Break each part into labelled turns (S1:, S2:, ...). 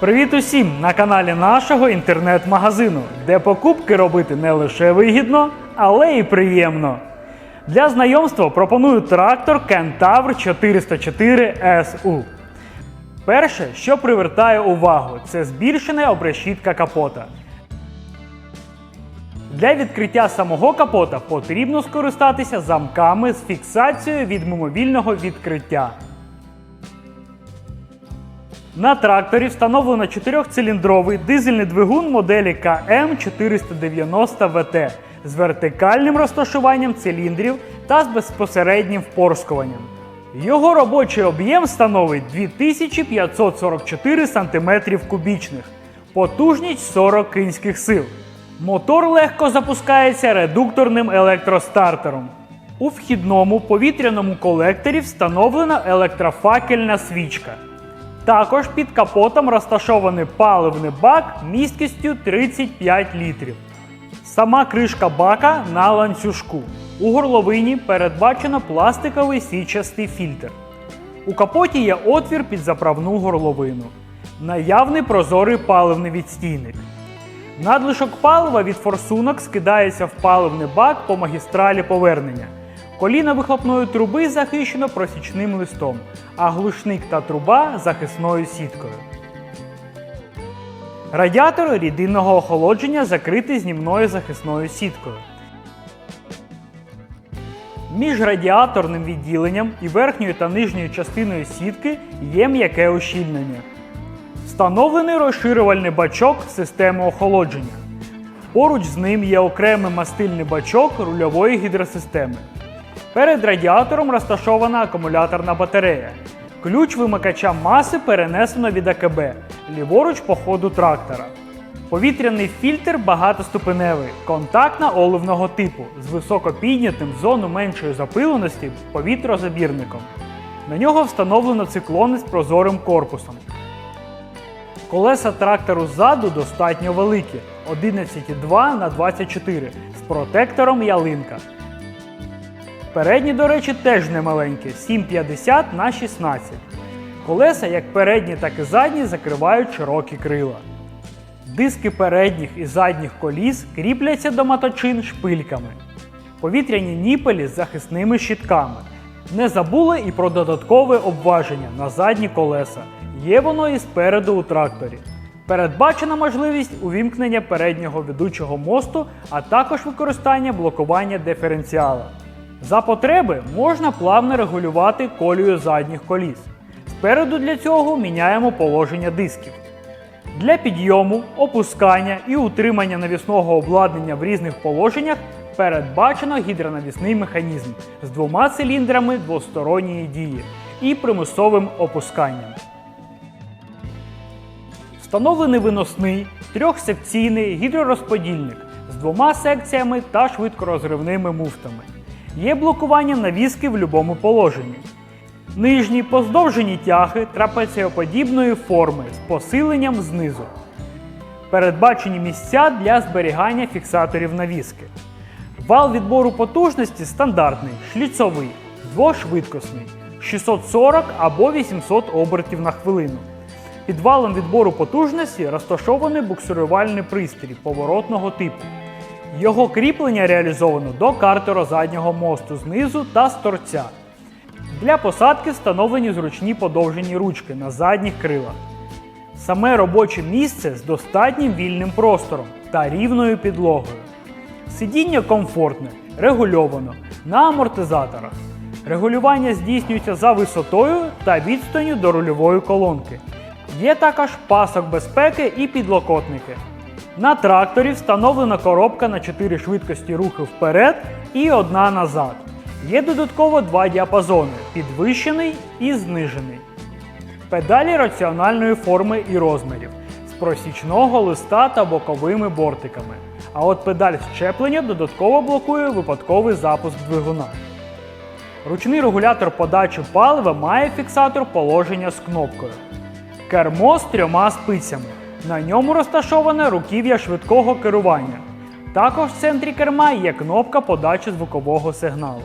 S1: Привіт усім на каналі нашого інтернет-магазину, де покупки робити не лише вигідно, але й приємно. Для знайомства пропоную трактор Kentaur 404 SU. Перше, що привертає увагу, це збільшена обрешітка капота. Для відкриття самого капота потрібно скористатися замками з фіксацією від мимовільного відкриття. На тракторі встановлено 4-циліндровий дизельний двигун моделі КМ490ВТ з вертикальним розташуванням циліндрів та з безпосереднім впорскуванням. Його робочий об'єм становить 2544 см кубічних, потужність 40 кінських сил. Мотор легко запускається редукторним електростартером. У вхідному повітряному колекторі встановлена електрофакельна свічка. Також під капотом розташований паливний бак місткістю 35 літрів. Сама кришка бака на ланцюжку. У горловині передбачено пластиковий січастий фільтр. У капоті є отвір під заправну горловину. Наявний прозорий паливний відстійник. Надлишок палива від форсунок скидається в паливний бак по магістралі повернення. Коліна вихлопної труби захищено просічним листом, а глушник та труба захисною сіткою. Радіатор рідинного охолодження закритий знімною захисною сіткою. Між радіаторним відділенням і верхньою та нижньою частиною сітки є м'яке ущільнення. Встановлений розширювальний бачок системи охолодження. Поруч з ним є окремий мастильний бачок рульової гідросистеми. Перед радіатором розташована акумуляторна батарея. Ключ вимикача маси перенесено від АКБ, ліворуч по ходу трактора. Повітряний фільтр багатоступеневий, контактно-оливного типу з високо піднятим в зону меншої запиленості повітрозабірником. На нього встановлено циклони з прозорим корпусом. Колеса трактору ззаду достатньо великі 11,2 на 24 з протектором ялинка. Передні, до речі, теж немаленькі 7,50 на 16. Колеса, як передні, так і задні, закривають широкі крила. Диски передніх і задніх коліс кріпляться до моточин шпильками. Повітряні ніпелі з захисними щитками. Не забули і про додаткове обваження на задні колеса. Є воно і спереду у тракторі. Передбачена можливість увімкнення переднього ведучого мосту, а також використання блокування диференціала. За потреби можна плавно регулювати колію задніх коліс. Спереду для цього міняємо положення дисків. Для підйому, опускання і утримання навісного обладнання в різних положеннях передбачено гідронавісний механізм з двома циліндрами двосторонньої дії і примусовим опусканням. Встановлений виносний трьохсекційний гідророзподільник з двома секціями та швидкорозривними муфтами. Є блокування навіски в будь-якому положенні. Нижні поздовжені тяги трапеціоподібної форми з посиленням знизу. Передбачені місця для зберігання фіксаторів навіски. Вал відбору потужності стандартний, шліцовий, двошвидкісний 640 або 800 обертів на хвилину. Під валом відбору потужності розташований буксирувальний пристрій поворотного типу. Його кріплення реалізовано до картера заднього мосту знизу та з торця. Для посадки встановлені зручні подовжені ручки на задніх крилах. Саме робоче місце з достатнім вільним простором та рівною підлогою. Сидіння комфортне, регульовано на амортизаторах. Регулювання здійснюється за висотою та відстанню до рульової колонки. Є також пасок безпеки і підлокотники. На тракторі встановлена коробка на 4 швидкості руху вперед і одна назад. Є додатково два діапазони підвищений і знижений. Педалі раціональної форми і розмірів з просічного листа та боковими бортиками. А от педаль щеплення додатково блокує випадковий запуск двигуна. Ручний регулятор подачі палива має фіксатор положення з кнопкою. Кермо з трьома спицями. На ньому розташоване руків'я швидкого керування. Також в центрі керма є кнопка подачі звукового сигналу.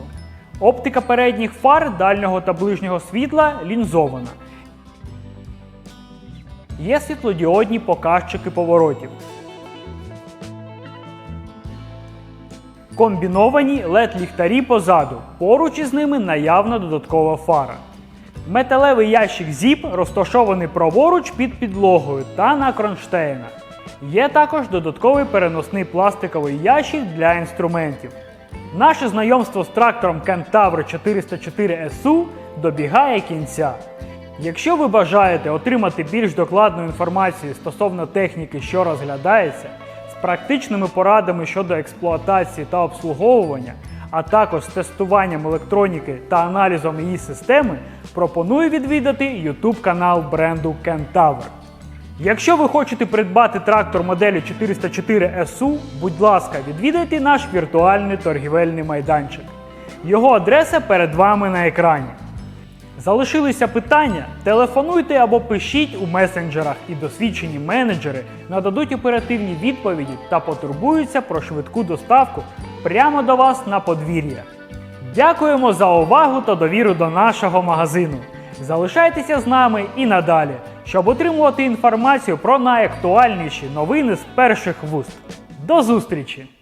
S1: Оптика передніх фар дальнього та ближнього світла лінзована. Є світлодіодні показчики поворотів. Комбіновані led ліхтарі позаду. Поруч із ними наявна додаткова фара. Металевий ящик ZIP розташований праворуч під підлогою та на кронштейнах. Є також додатковий переносний пластиковий ящик для інструментів. Наше знайомство з трактором Kentaur 404 SU добігає кінця. Якщо ви бажаєте отримати більш докладну інформацію стосовно техніки, що розглядається, з практичними порадами щодо експлуатації та обслуговування, а також з тестуванням електроніки та аналізом її системи, пропоную відвідати YouTube канал бренду Kentaur. Якщо ви хочете придбати трактор моделі 404 SU, будь ласка, відвідайте наш віртуальний торгівельний майданчик. Його адреса перед вами на екрані. Залишилися питання? Телефонуйте або пишіть у месенджерах, і досвідчені менеджери нададуть оперативні відповіді та потурбуються про швидку доставку прямо до вас на подвір'я. Дякуємо за увагу та довіру до нашого магазину. Залишайтеся з нами і надалі, щоб отримувати інформацію про найактуальніші новини з перших вуст. До зустрічі!